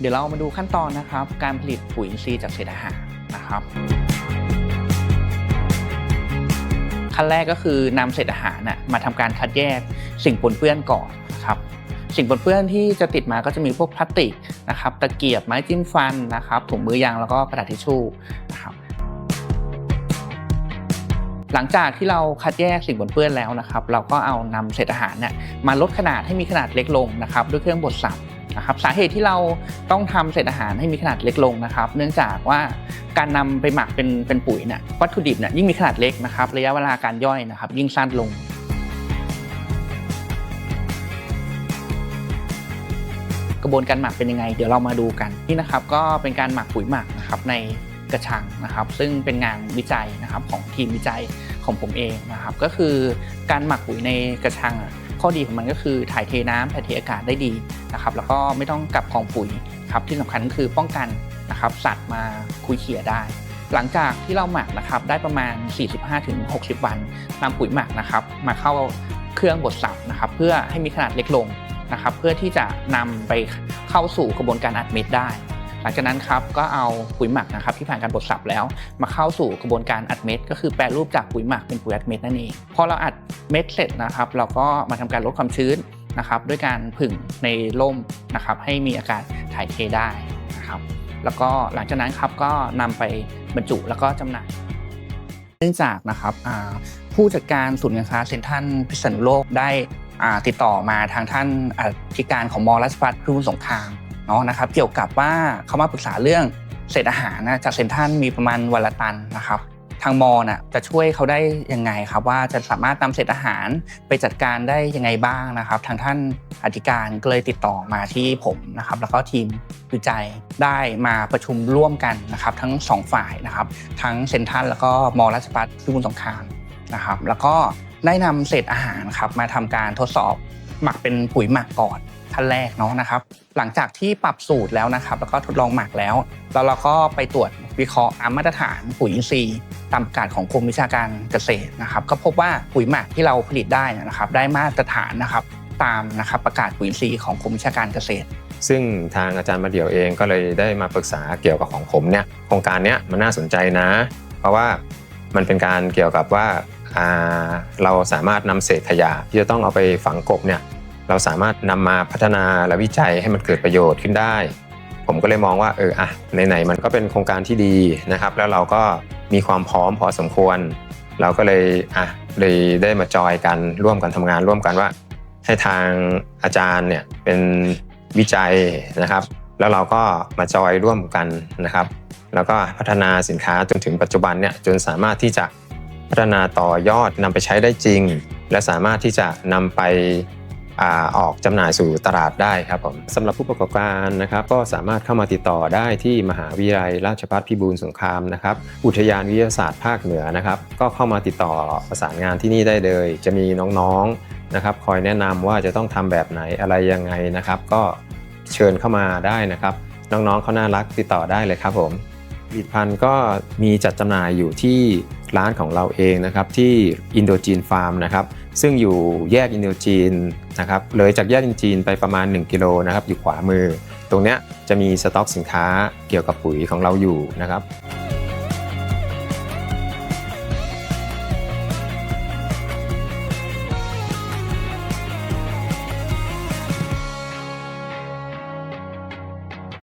เดี๋ยวเรามาดูขั้นตอนนะครับ การผลิตปุ๋ยอินทรีย์จากเศษอาหารนะครับ ขั้นแรกก็คือนำเศษอาหารน่ะมาทำการคัดแยกสิ่งปนเปื้อนก่อนนะครับสิ่งปนเปื้อนที่จะติดมาก็จะมีพวกพลาสติกนะครับ ตะเกียบไม้จิ้มฟันนะครับถุงมือยางแล้วก็กระดาษทิชชู่นะครับหลังจากที่เราคัดแยกสิ่งปนเปื้อนแล้วนะครับ เราก็เอานำเศษอาหารเนี่ยมาลดขนาดให้มีขนาดเล็กลงนะครับ ด้วยเครื่องบดสับ นะครับสาเหตุที่เราต้องทำเศษอาหารให้มีขนาดเล็กลงนะครับ เนื่องจากว่าการนำไปหมักเป็นเป็นปุ๋ยเนี่ยวัตถุดิบเนี่ยยิ่งมีขนาดเล็กนะครับระยะเวลาการย่อยนะครับ ยิ่งสั้นลงกระบวนการหมักเป็นยังไง เดี๋ยวเรามาดูกันนี่นะครับก็เป็นการหมักปุ๋ยหมักนะครับในกระชังนะครับ ซึ่งเป็นงานวิจัยนะครับของทีมวิจัยของผมเองนะครับ ก็คือการหมักปุ๋ยในกระชังอะ ข้อดีของมันก็คือถ่ายเทน้ำถ่ายเทอากาศได้ดีนะครับแล้วก็ไม่ต้องกลับกองปุ๋ยครับที่สำคัญก็คือป้องกันนะครับสัตว์มาคุยเขี่ยได้ หลังจากที่เราหมักนะครับได้ประมาณ 45-60 วันนำปุ๋ยหมักนะครับมาเข้าเครื่องบดสับนะครับเพื่อให้มีขนาดเล็กลงนะครับเพื่อที่จะนำไปเข้าสู่กระบวนการอัดเม็ดได้ ลังจากนั้นครับก็เอาปุ๋ยหมักนะครับที่ผ่านการบดสับแล้ว มาเข้าสู่กระบวนการอัดเม็ด ก็คือแปรรูปจากปุ๋ยหมักเป็นปุ๋ยอัดเม็ดนั่นเองพอเราอัดเม็ดเสร็จนะครับเราก็มาทำการลดความชื้นนะครับด้วยการผึ่งในร่มนะครับให้มีอากาศถ่ายเทได้นะครับแล้วก็หลังจากนั้นครับก็นำไปบรรจุแล้วก็จำหน่าย เนื่องจากนะครับผู้จัดการศูนย์การค้าเซ็นทรัลพิษณุโลกได้ติดต่อมาทางท่านอธิการของมอรัชพัฒน์พิบูลสงคราม เนาะนะครับเกี่ยวกับว่าเขามาปรึกษาเรื่องเศษอาหารนะจากเซ็นทรัลมีประมาณวันละตันนะครับทางมอน่ะจะช่วยเขาได้ยังไงครับว่าจะสามารถนำเศษอาหารไปจัดการได้ยังไงบ้างนะครับ ทางท่านอธิการก็เลยติดต่อมาที่ผมนะครับ แล้วก็ทีมวิจัยได้มาประชุมร่วมกันนะครับ ทั้งสองฝ่ายนะครับ ทั้งเซ็นทรัลแล้วก็มอราชพัฒน์พิบูลสงครามนะครับ แล้วก็ได้นำเศษอาหารครับมาทำการทดสอบหมักเป็นปุ๋ยหมักก่อน ขั้นแรกเนาะนะครับ หลังจากที่ปรับสูตรแล้วนะครับ แล้วก็ทดลองหมักแล้ว แล้วเราก็ไปตรวจวิเคราะห์ตามมาตรฐานปุ๋ยอินทรีย์ตามประกาศของกรมวิชาการเกษตรนะครับ ก็พบว่าปุ๋ยหมักที่เราผลิตได้นะครับ ได้มาตรฐานนะครับตามนะครับประกาศปุ๋ยอินทรีย์ของกรมวิชาการเกษตร ซึ่งทางอาจารย์มาเดี่ยวเองก็เลยได้มาปรึกษาเกี่ยวกับของผมเนี่ยโครงการเนี้ยมันน่าสนใจนะ เพราะว่ามันเป็นการเกี่ยวกับว่าาเราสามารถนำเศษขยะที่จะต้องเอาไปฝังกบเนี่ย เราสามารถนำมาพัฒนาและวิจัยให้มันเกิดประโยชน์ขึ้นได้ ผมก็เลยมองว่าเอออะไหนๆมันก็เป็นโครงการที่ดีนะครับ แล้วเราก็มีความพร้อมพอสมควร เราก็เลยอะเลยได้มาจอยกันร่วมกันทำงานร่วมกันว่า ให้ทางอาจารย์เนี่ยเป็นวิจัยนะครับ แล้วเราก็มาจอยร่วมกันนะครับ แล้วก็พัฒนาสินค้าจนถึงปัจจุบันเนี่ยจนสามารถที่จะพัฒนาต่อยอดนำไปใช้ได้จริง และสามารถที่จะนำไป ออกจำหน่ายสู่ตลาดได้ครับผมสำหรับผู้ประกอบการนะครับก็สามารถเข้ามาติดต่อได้ที่มหาวิทยาลัยราชภัฏพิบูลสงครามนะครับอุทยานวิทยาศาสตร์ภาคเหนือนะครับก็เข้ามาติดต่อประสานงานที่นี่ได้เลย จะมีน้องๆนะครับคอยแนะนำว่าจะต้องทำแบบไหนอะไรยังไงนะครับ ก็เชิญเข้ามาได้นะครับ น้องๆเขาน่ารักติดต่อได้เลยครับผมผลิตภัณฑ์ก็มีจัดจำหน่ายอยู่ที่ร้านของเราเองนะครับที่อินโดจีนฟาร์มนะครับ ซึ่งอยู่แยกอินโดจีนนะครับเลยจากแยกอินโดจีนไปประมาณ 1 กิโลนะครับอยู่ขวามือ ตรงเนี้ยจะมีสต็อกสินค้าเกี่ยวกับปุ๋ยของเราอยู่นะครับ